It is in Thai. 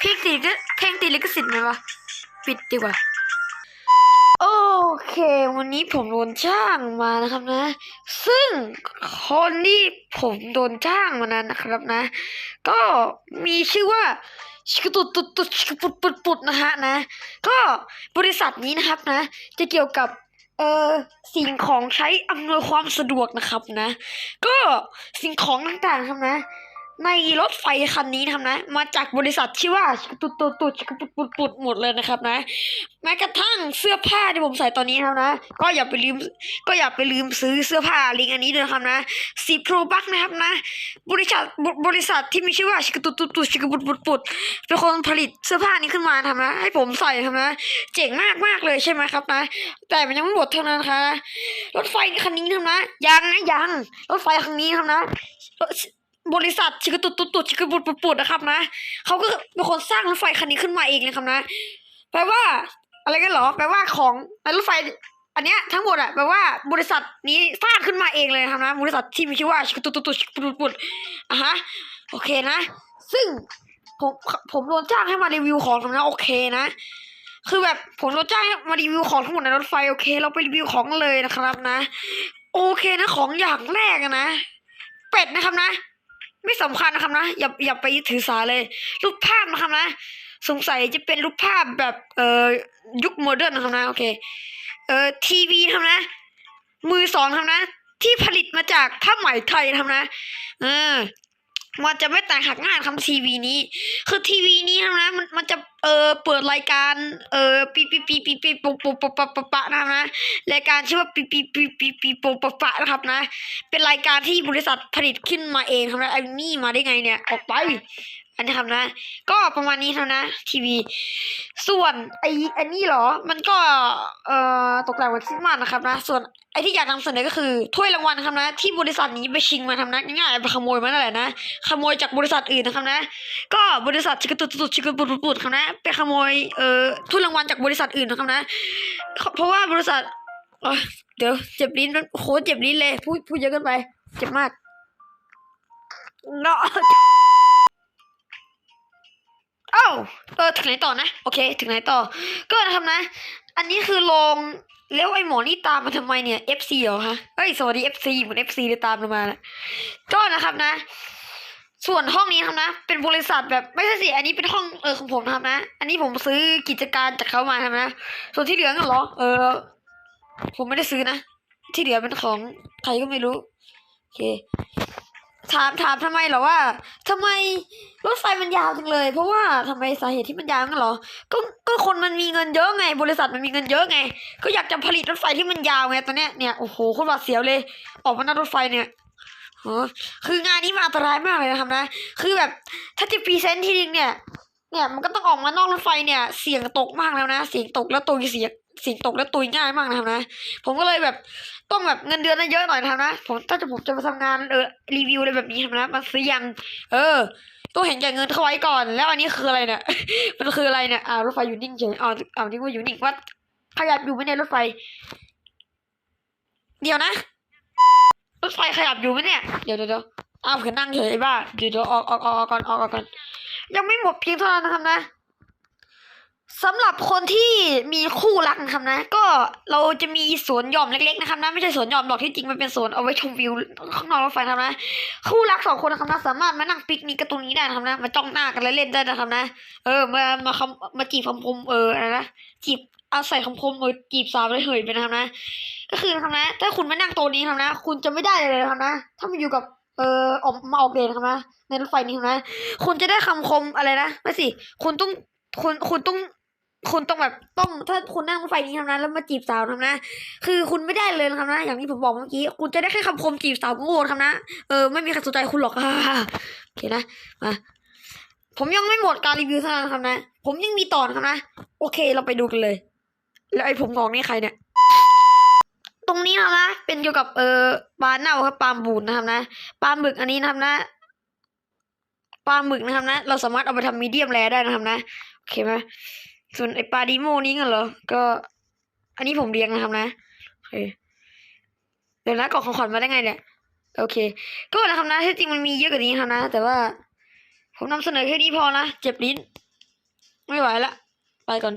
เพลงติดก็เพลงติดลิขสิทธิ์ไหมวะปิดดีกว่า โอเค วันนี้ผมโดนจ้างมานะครับนะ ซึ่งคนที่ผมโดนจ้างมานั้นนะครับนะ ก็มีชื่อว่าชิคตุดตุดตุดชิคปุดปุดปุดนะฮะนะ ก็บริษัทนี้นะครับนะ จะเกี่ยวกับเออสิ่งของใช้อำนวยความสะดวกนะครับนะ ก็สิ่งของต่างๆครับนะ ในรถไฟคันนี้นะครับนะ มาจากบริษัทชื่อว่าตุดตุดตุดชิคปุดปุดปุดหมดเลยนะครับนะ แม้กระทั่งเสื้อผ้าที่ผมใส่ตอนนี้นะครับนะ ก็อย่าไปลืม ก็อย่าไปลืมซื้อเสื้อผ้าลิงอันนี้ด้วยนะครับนะสิบโทรบักนะครับนะ บริษัทบริษัทที่มีชื่อว่าชิคตุดตุตุชิคบุดบุดบุดเป็นคนผลิตเสื้อผ้านี้ขึ้นมาทำนะ ให้ผมใส่ทำนะ เจ๋งมากมากเลยใช่ไหมครับนะ แต่มันยังไม่หมดเท่านั้นนะคะรถไฟคันนี้ทำนะ ยังนะยัง รถไฟคันนี้ทำนะ บริษัทชิคตุตุตุชิคบุดบุดบุดนะครับนะเขาก็เป็นคนสร้างรถไฟคันนี้ขึ้นมาเองเลยครับนะแปลว่า อะไรกันหรอแปลว่าของในรถไฟ อันเนี้ยทั้งหมดอะแปลว่าบริษัทนี้สร้างขึ้นมาเองเลยนะครับนะบริษัทที่มีชื่อว่าชิคตุตุตุชิคปุดปุดอะฮะโอเคนะ ซึ่งผมผมโดนจ้างให้มารีวิวของนะโอเคนะ คือแบบผมโดนจ้างให้มารีวิวของทั้งหมดในรถไฟโอเค เราไปรีวิวของเลยนะครับนะ โอเคนะของอย่างแรกนะ เป็ดนะครับนะ ไม่สำคัญนะครับนะอย่าอย่าไปถือสาเลย รูปภาพนะครับนะ สงสัยจะเป็นรูปภาพแบบเอ่อยุคโมเดิร์นนะครับนะโอเคเอ่อทีวีทำนะ มือสองทำนะ ที่ผลิตมาจากผ้าไหมไทยทำนะเออ มันจะไม่แตกหักง่ายคำทีวีนี้ คือทีวีนี้นะมันมันจะเออเปิดรายการเออปีปีปีปีปีปุปุปปปปะนะครับนะรายการชื่อว่าปีปีปีปีปีปุปปะนะครับนะ เป็นรายการที่บริษัทผลิตขึ้นมาเองครับนะไอ้นี่มาได้ไงเนี่ยออกไปอันนี้ครับนะ ก็ประมาณนี้เท่านะทีวี ส่วนไอ้อันนี้เหรอ มันก็เอ่อตกแต่งวันคริสต์มาสนะครับนะ ส่วน ไอ้ที่อยากนำเสนอก็คือถ้วยรางวัลนะครับนะ ที่บริษัทนี้ไปชิงมาทำนะง่ายๆไปขโมยมานั่นแหละนะขโมยจากบริษัทอื่นนะครับนะ ก็บริษัทชิคกตุตุชิคกปุดปุดปุดครับนะไปขโมยเอ่อถ้วยรางวัลจากบริษัทอื่นนะครับนะ เพราะว่าบริษัทเอ้ยเดี๋ยวเจ็บลิ้นโคตรเจ็บลิ้นเลยพูดพูดเยอะเกินไปเจ็บมากเนาะเอ้าเออถึงไหนต่อนะ โอเค ถึงไหนต่อ ก็นะครับนะ อันนี้คือลงแล้วไอ้หมอนี่ตามมาทำไมเนี่ย FC เหรอฮะเอ้ยสวัสดี FC เหมือน FC เลยตามเรามานะก็นะครับนะ ส่วนห้องนี้ครับนะ เป็นบริษัทแบบไม่ใช่สิอันนี้เป็นห้องเออของผมนะครับนะ อันนี้ผมซื้อกิจการจากเขามาทำนะ ส่วนที่เหลือกันเหรอ เออ ผมไม่ได้ซื้อนะ ที่เหลือเป็นของใครก็ไม่รู้โอเค ถามถามทำไมเหรอว่าทำไมรถไฟมันยาวจังเลย เพราะว่าทำไมสาเหตุที่มันยาวงั้นเหรอ ก็ก็คนมันมีเงินเยอะไง บริษัทมันมีเงินเยอะไง ก็อยากจะผลิตรถไฟที่มันยาวไงตอนเนี้ยเนี่ยโอ้โหคตรหวาดเสียวเลย ออกมาหน้ารถไฟเนี่ยคืองานนี้มันอันตรายมากเลยนะครับนะ คือแบบถ้าจะพรีเซนต์ทีนึงเนี่ย เนี่ยมันก็ต้องออกมานอกรถไฟเนี่ย เสียงตกมากแล้วนะ เสียงตกแล้วตุยเสียง สียงตกแล้วตุยง่ายมากนะครับนะ ผมก็เลยแบบต้องแบบเงินเดือนน่ะเยอะหน่อยนะครับนะ ผมถ้าจะผมจะมาทำงานเออรีวิวอะไรแบบนี้ครับนะมันซื้อยัง เออต้องเห็นแก่เงินเขาไว้ก่อน แล้วอันนี้คืออะไรเนี่ย มันคืออะไรเนี่ยอ่ารถไฟอยู่นิ่งเฉยอ๋ออ้าวนี่ว่าอยู่นิ่งว่าขยับอยู่ไหมเนี่ยรถไฟ เดี๋ยวนะรถไฟขยับอยู่ไหมเนี่ย เดี๋ยวเดี๋ยวเดี๋ยวอ้าวคือนั่งเฉยไอ้บ้าเดี๋ยวเดี๋ยวออกออกออกออกก่อนออกออกก่อนยังไม่หมดเพียงเท่านั้นนะครับนะ สำหรับคนที่มีคู่รักนะครับนะ ก็เราจะมีสวนหย่อมเล็กๆนะครับนะไม่ใช่สวนหย่อมหรอกที่จริงมันเป็นสวนเอาไว้ชมวิวข้างนอกรถไฟนะครับนะคู่รักสองคนนะครับนะสามารถมานั่งปิกนิกกันตรงนี้ได้นะครับนะมาจ้องหน้ากันแล้วเล่นได้นะครับนะ เออมามาคำมาจีบคำคมเอออะไรนะจีบเอาใส่คำคมเออจีบสาวเลยเหยไปนะครับนะ ก็คือนะครับนะ ถ้าคุณมานั่งต๊ะนี้นะครับนะ คุณจะไม่ได้เลยนะครับนะ ถ้ามาอยู่กับเออออกมาออกเดทนะครับนะในรถไฟนี้นะครับนะ คุณจะได้คำคมอะไรนะไม่สิคุณต้องคุณคุณต้อง คุณต้องแบบต้องถ้าคุณนั่งรถไฟนี้ทำนะแล้วมาจีบสาวทำนะ คือคุณไม่ได้เลยนะครับนะ อย่างที่ผมบอกเมื่อกี้ คุณจะได้แค่คำคมจีบสาวโง่ทำนะเออไม่มีใครสนใจคุณหรอกโอเคนะมาผมยังไม่หมดการรีวิวเท่านั้นครับนะ ผมยังมีต่อนะครับนะ โอเคเราไปดูกันเลย แล้วไอ้ผมงอกนี่ใครเนี่ย ตรงนี้นะนะ เป็นเกี่ยวกับเออปลาเน่าครับปลาบูดนะครับนะปลาหมึกอันนี้นะครับนะปลาหมึกนะครับนะ เราสามารถเอาไปทำมีเดียมแรได้นะครับนะ โอเคไหม ส่วนไอปลาดิโมนี้กันเหรอ ก็ อันนี้ผมเลี้ยงนะครับนะโอเคเดี๋ยวนะกอกของขวัญมาได้ไงเนี่ย โอเค ก็นะครับนะที่จริงมันมีเยอะกว่านี้ครับนะ แต่ว่า ผมนำเสนอแค่นี้พอนะ เจ็บลิ้น ไม่ไหวละ ไปก่อน